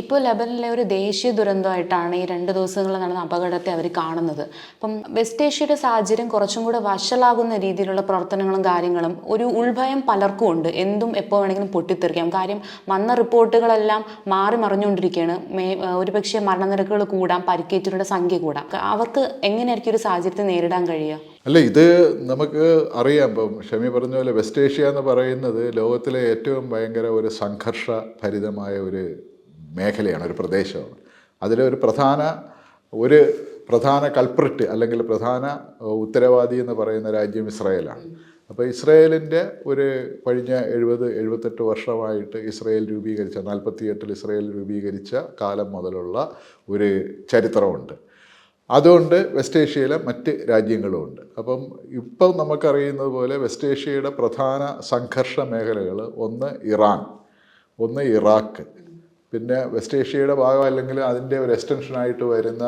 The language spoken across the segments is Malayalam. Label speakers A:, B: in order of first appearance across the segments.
A: ഇപ്പോൾ ലബനിലെ ഒരു ദേശീയ ദുരന്തമായിട്ടാണ് ഈ രണ്ട് ദിവസങ്ങളിൽ നടന്ന അപകടത്തെ അവർ കാണുന്നത്. അപ്പം വെസ്റ്റ് ഏഷ്യയുടെ സാഹചര്യം കുറച്ചും കൂടെ വഷളാകുന്ന രീതിയിലുള്ള പ്രവർത്തനങ്ങളും കാര്യങ്ങളും ഒരു ഉൾഭയം പലർക്കും ഉണ്ട്. എന്തും എപ്പോൾ വേണമെങ്കിലും പൊട്ടിത്തെറിക്കാം. കാര്യം വന്ന റിപ്പോർട്ടുകളെല്ലാം മാറി മറിഞ്ഞുകൊണ്ടിരിക്കുകയാണ്. മേ ഒരുപക്ഷെ മരണനിരക്കുകൾ കൂടാം പരിക്കേറ്റവരുടെ സംഖ്യ കൂടാം. അവർക്ക് എങ്ങനെയായിരിക്കും ഒരു സാഹചര്യത്തെ നേരിടാൻ കഴിയുക?
B: അല്ല ഇത് നമുക്ക് അറിയാം. ഇപ്പം ഷമി പറഞ്ഞ പോലെ വെസ്റ്റ് ഏഷ്യ എന്ന് പറയുന്നത് ലോകത്തിലെ ഏറ്റവും ഭയങ്കര ഒരു സംഘർഷഭരിതമായ ഒരു മേഖലയാണ് ഒരു പ്രദേശമാണ്. അതിലെ ഒരു പ്രധാന ഒരു പ്രധാന കൾപ്രിറ്റ് അല്ലെങ്കിൽ പ്രധാന ഉത്തരവാദി എന്ന് പറയുന്ന രാജ്യം ഇസ്രായേലാണ്. അപ്പോൾ ഇസ്രായേലിന്റെ ഒരു കഴിഞ്ഞ എഴുപത് എഴുപത്തെട്ട് വർഷമായിട്ട് ഇസ്രായേൽ രൂപീകരിച്ച നാൽപ്പത്തിയെട്ടിൽ ഇസ്രായേൽ രൂപീകരിച്ച കാലം മുതലുള്ള ഒരു ചരിത്രമുണ്ട്. അതുകൊണ്ട് വെസ്റ്റ് ഏഷ്യയിലെ മറ്റ് രാജ്യങ്ങളുമുണ്ട് അപ്പം ഇപ്പം നമുക്കറിയുന്നത് പോലെ വെസ്റ്റ് ഏഷ്യയുടെ പ്രധാന സംഘർഷ മേഖലകൾ ഒന്ന് ഇറാൻ ഒന്ന് ഇറാഖ് പിന്നെ വെസ്റ്റ് ഏഷ്യയുടെ ഭാഗം അല്ലെങ്കിൽ അതിന്റെ ഒരു എക്സ്റ്റൻഷനായിട്ട് വരുന്ന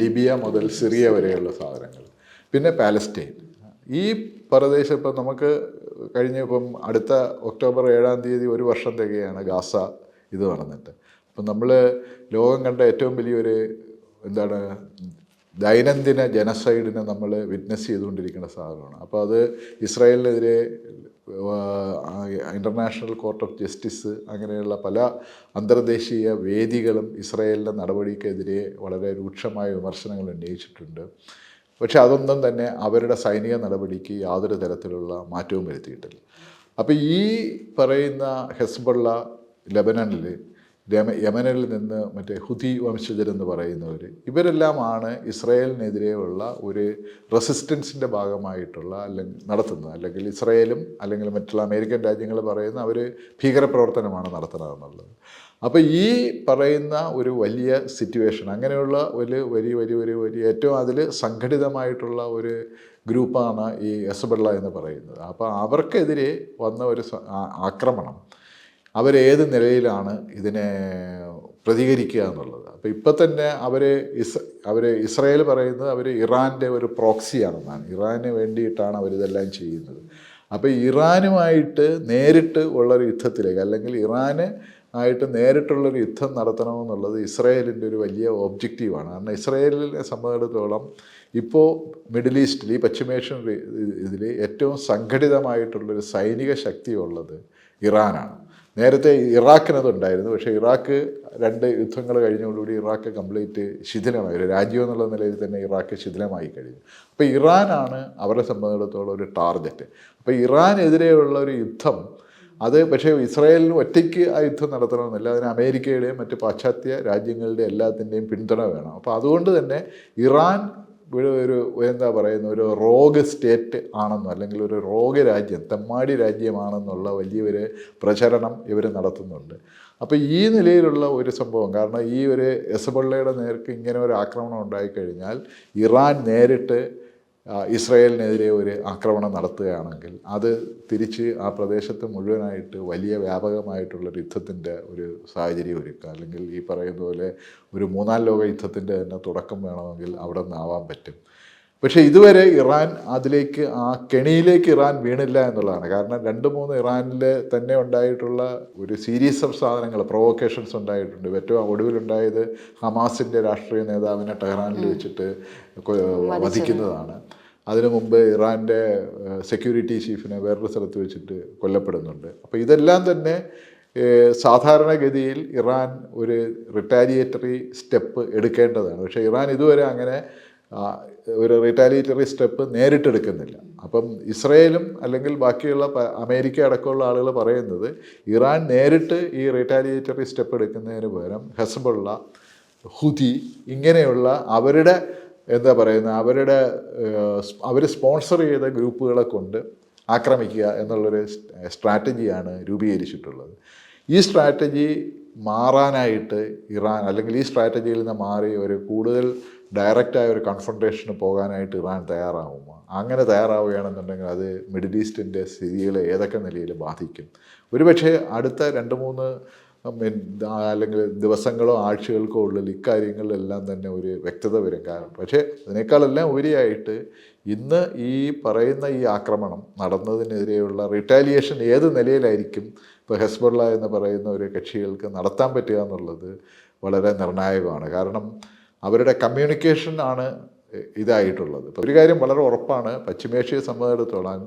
B: ലിബിയ മുതൽ സിറിയ വരെയുള്ള സാധനങ്ങൾ. പിന്നെ പാലസ്റ്റൈൻ. ഈ പ്രദേശം ഇപ്പം നമുക്ക് കഴിഞ്ഞ ഇപ്പം അടുത്ത ഒക്ടോബർ ഏഴാം തീയതി ഒരു വർഷം തികയാണ് ഗാസ ഇത് നടന്നിട്ട്. അപ്പം നമ്മൾ ലോകം കണ്ട ഏറ്റവും വലിയൊരു എന്താണ് ദൈനംദിന ജനസൈഡിനെ നമ്മൾ വിറ്റ്നസ് ചെയ്തുകൊണ്ടിരിക്കുന്ന സാധനമാണ്. അപ്പോൾ അത് ഇസ്രായേലിനെതിരെ ഇന്റർനാഷണൽ കോർട്ട് ഓഫ് ജസ്റ്റിസ് അങ്ങനെയുള്ള പല അന്തർദേശീയ വേദികളും ഇസ്രായേലിന്റെ നടപടിക്കെതിരെ വളരെ രൂക്ഷമായ വിമർശനങ്ങൾ ഉന്നയിച്ചിട്ടുണ്ട്. പക്ഷേ അതൊന്നും തന്നെ അവരുടെ സൈനിക നടപടിക്ക് യാതൊരു തരത്തിലുള്ള മാറ്റവും വരുത്തിയിട്ടില്ല. അപ്പോൾ ഈ പറയുന്ന ഹെസ്ബുള്ള ലെബനനിൽ യമ യമനിൽ നിന്ന് മറ്റേ ഹുദി വംശജരെന്ന് പറയുന്നവർ ഇവരെല്ലാമാണ് ഇസ്രായേലിനെതിരെയുള്ള ഒരു റെസിസ്റ്റൻസിന്റെ ഭാഗമായിട്ടുള്ള അല്ലെങ്കിൽ നടത്തുന്നത്. അല്ലെങ്കിൽ ഇസ്രായേലും അല്ലെങ്കിൽ മറ്റുള്ള അമേരിക്കൻ രാജ്യങ്ങൾ പറയുന്ന അവർ ഭീകരപ്രവർത്തനമാണ് നടത്തുന്നതെന്നുള്ളത്. അപ്പോൾ ഈ പറയുന്ന ഒരു വലിയ സിറ്റുവേഷൻ അങ്ങനെയുള്ള ഒരു വലിയ വലിയ ഒരു വലിയ ഏറ്റവും അതിൽ സംഘടിതമായിട്ടുള്ള ഒരു ഗ്രൂപ്പാണ് ഈ എസബെള്ള എന്ന് പറയുന്നത്. അപ്പോൾ അവർക്കെതിരെ വന്ന ഒരു ആക്രമണം. അവരേത് നിലയിലാണ് ഇതിനെ പ്രതികരിക്കുക എന്നുള്ളത്. അപ്പോൾ ഇപ്പം തന്നെ അവർ ഇസ് അവർ ഇസ്രായേൽ പറയുന്നത് അവർ ഇറാന്റെ ഒരു പ്രോക്സിയാണെന്നാണ്. ഇറാന് വേണ്ടിയിട്ടാണ് അവരിതെല്ലാം ചെയ്യുന്നത്. അപ്പോൾ ഇറാനുമായിട്ട് നേരിട്ട് ഉള്ളൊരു യുദ്ധത്തിലേക്ക് അല്ലെങ്കിൽ ഇറാന് ആയിട്ട് നേരിട്ടുള്ളൊരു യുദ്ധം നടത്തണമെന്നുള്ളത് ഇസ്രായേലിന്റെ ഒരു വലിയ ഒബ്ജക്റ്റീവാണ്. കാരണം ഇസ്രായേലിനെ സംബന്ധിച്ചിടത്തോളം ഇപ്പോൾ മിഡിൽ ഈസ്റ്റിൽ ഈ പശ്ചിമേഷ്യൻ ഇതിൽ ഏറ്റവും സംഘടിതമായിട്ടുള്ളൊരു സൈനിക ശക്തി ഉള്ളത് ഇറാനാണ്. നേരത്തെ ഇറാഖിനതുണ്ടായിരുന്നു പക്ഷേ ഇറാഖ് രണ്ട് യുദ്ധങ്ങൾ കഴിഞ്ഞതോടുകൂടി ഇറാഖ് കംപ്ലീറ്റ് ശിഥിലമായി. ഒരു രാജ്യം എന്നുള്ള നിലയിൽ തന്നെ ഇറാഖ് ശിഥിലമായി കഴിഞ്ഞു. അപ്പോൾ ഇറാനാണ് അവരെ സംബന്ധിച്ചിടത്തോളം ഒരു ടാർഗറ്റ്. അപ്പോൾ ഇറാനെതിരെയുള്ള ഒരു യുദ്ധം അത് പക്ഷേ ഇസ്രായേലിന് ഒറ്റയ്ക്ക് ആ യുദ്ധം നടത്തണമെന്നില്ല. അതിന് അമേരിക്കയുടെയും മറ്റ് പാശ്ചാത്യ രാജ്യങ്ങളുടെയും എല്ലാത്തിന്റെയും പിന്തുണ വേണം. അപ്പോൾ അതുകൊണ്ട് തന്നെ ഇറാൻ ഒരു ഒരു എന്താ പറയുന്ന ഒരു റോഗ് സ്റ്റേറ്റ് ആണെന്നോ അല്ലെങ്കിൽ ഒരു റോഗ് രാജ്യം തെമ്മാടി രാജ്യമാണെന്നുള്ള വലിയൊരു പ്രചരണം ഇവർ നടത്തുന്നുണ്ട്. അപ്പോൾ ഈ നിലയിലുള്ള ഒരു സംഭവം കാരണം ഈ ഒരു എസബള്ളയുടെ നേർക്ക് ഇങ്ങനെ ഒരു ആക്രമണം ഉണ്ടായിക്കഴിഞ്ഞാൽ ഇറാൻ നേരിട്ട് ഇസ്രായേലിനെതിരെ ഒരു ആക്രമണം നടത്തുകയാണെങ്കിൽ അത് തിരിച്ച് ആ പ്രദേശത്ത് മുഴുവനായിട്ട് വലിയ വ്യാപകമായിട്ടുള്ളൊരു യുദ്ധത്തിന്റെ ഒരു സാഹചര്യം ഒരുക്കുക. അല്ലെങ്കിൽ ഈ പറയുന്ന പോലെ ഒരു മൂന്നാം ലോക യുദ്ധത്തിന്റെ തന്നെ തുടക്കം വേണമെങ്കിൽ അവിടെ നിന്നാവാൻ പറ്റും. പക്ഷേ ഇതുവരെ ഇറാൻ അതിലേക്ക് ആ കെണിയിലേക്ക് ഇറാൻ വീണില്ല എന്നുള്ളതാണ്. കാരണം രണ്ട് മൂന്ന് ഇറാനിൽ തന്നെ ഉണ്ടായിട്ടുള്ള ഒരു സീരീസ് ഓഫ് സാധനങ്ങൾ പ്രൊവോക്കേഷൻസ് ഉണ്ടായിട്ടുണ്ട്. ഏറ്റവും ഒടുവിലുണ്ടായത് ഹമാസിന്റെ രാഷ്ട്രീയ നേതാവിനെ ടെഹ്റാനിൽ വെച്ചിട്ട് വധിക്കുന്നതാണ്. അതിനു മുമ്പ് ഇറാന്റെ സെക്യൂരിറ്റി ചീഫിനെ വേറൊരു സ്ഥലത്ത് വെച്ചിട്ട് കൊല്ലപ്പെടുന്നുണ്ട്. അപ്പോൾ ഇതെല്ലാം തന്നെ സാധാരണഗതിയിൽ ഇറാൻ ഒരു റിട്ടാലിയേറ്ററി സ്റ്റെപ്പ് എടുക്കേണ്ടതാണ്. പക്ഷേ ഇറാൻ ഇതുവരെ അങ്ങനെ ഒരു റിറ്റാലിയേറ്ററി സ്റ്റെപ്പ് നേരിട്ടെടുക്കുന്നില്ല. അപ്പം ഇസ്രയേലും അല്ലെങ്കിൽ ബാക്കിയുള്ള അമേരിക്ക അടക്കമുള്ള ആളുകൾ പറയുന്നത് ഇറാൻ നേരിട്ട് ഈ റിറ്റാലിയേറ്ററി സ്റ്റെപ്പ് എടുക്കുന്നതിന് പകരം ഹെസ്ബുള്ള ഹുദി ഇങ്ങനെയുള്ള അവരുടെ എന്താ പറയുന്ന അവരുടെ അവർ സ്പോൺസർ ചെയ്ത ഗ്രൂപ്പുകളെ കൊണ്ട് ആക്രമിക്കുക എന്നുള്ളൊരു സ്ട്രാറ്റജിയാണ് രൂപീകരിച്ചിട്ടുള്ളത്. ഈ സ്ട്രാറ്റജി മാറാനായിട്ട് ഇറാൻ അല്ലെങ്കിൽ ഈ സ്ട്രാറ്റജിയിൽ നിന്ന് മാറി ഒരു കൂടുതൽ ഡയറക്റ്റായ ഒരു കൺഫ്രണ്ടേഷന് പോകാനായിട്ട് ഇറാൻ തയ്യാറാവുമോ അങ്ങനെ തയ്യാറാവുകയാണെന്നുണ്ടെങ്കിൽ അത് മിഡിൽ ഈസ്റ്റിന്റെ സ്ഥിതികളെ ഏതൊക്കെ നിലയിൽ ബാധിക്കും? ഒരുപക്ഷെ അടുത്ത രണ്ട് മൂന്ന് അല്ലെങ്കിൽ ദിവസങ്ങളോ ആഴ്ചകൾക്കോ ഉള്ളിൽ ഇക്കാര്യങ്ങളിലെല്ലാം തന്നെ ഒരു വ്യക്തത വരും കാരണം. പക്ഷേ അതിനേക്കാളെല്ലാം ഉപരിയായിട്ട് ഇന്ന് ഈ പറയുന്ന ഈ ആക്രമണം നടന്നതിനെതിരെയുള്ള റിട്ടാലിയേഷൻ ഏത് നിലയിലായിരിക്കും? ഇപ്പോൾ ഹെസ്ബുള്ള എന്ന് പറയുന്ന ഒരു കക്ഷികൾക്ക് നടത്താൻ പറ്റുക എന്നുള്ളത് വളരെ നിർണായകമാണ്. കാരണം അവരുടെ കമ്മ്യൂണിക്കേഷൻ ആണ് ഇതായിട്ടുള്ളത്. ഇപ്പോൾ ഒരു കാര്യം വളരെ ഉറപ്പാണ്. പശ്ചിമേഷ്യയെ സംബന്ധിച്ചിടത്തോളം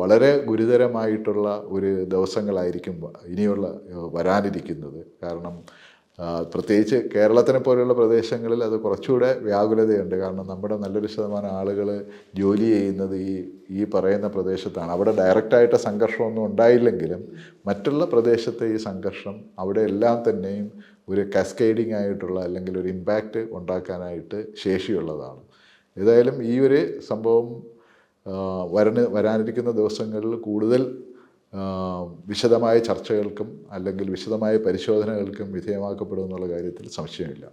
B: വളരെ ഗുരുതരമായിട്ടുള്ള ഒരു ദിവസങ്ങളായിരിക്കും ഇനിയുള്ള വരാനിരിക്കുന്നത്. കാരണം പ്രത്യേകിച്ച് കേരളത്തിനെ പോലെയുള്ള പ്രദേശങ്ങളിൽ അത് കുറച്ചുകൂടെ വ്യാകുലതയുണ്ട്. കാരണം നമ്മുടെ നല്ലൊരു ശതമാനം ആളുകൾ ജോലി ചെയ്യുന്നത് ഈ ഈ പറയുന്ന പ്രദേശത്താണ്. അവിടെ ഡയറക്റ്റായിട്ട് സംഘർഷമൊന്നും ഉണ്ടായില്ലെങ്കിലും മറ്റുള്ള പ്രദേശത്തെ ഈ സംഘർഷം അവിടെ എല്ലാം തന്നെയും ഒരു കാസ്കേഡിംഗ് ആയിട്ടുള്ള അല്ലെങ്കിൽ ഒരു ഇമ്പാക്റ്റ് ഉണ്ടാക്കാനായിട്ട് ശേഷിയുള്ളതാണ്. ഏതായാലും ഈ ഒരു സംഭവം വരണ് വരന് വരാനിരിക്കുന്ന ദിവസങ്ങളിൽ കൂടുതൽ വിശദമായ ചർച്ചകൾക്കും അല്ലെങ്കിൽ വിശദമായ പരിശോധനകൾക്കും വിധേയമാക്കപ്പെടുമെന്നുള്ള കാര്യത്തിൽ സംശയമില്ല.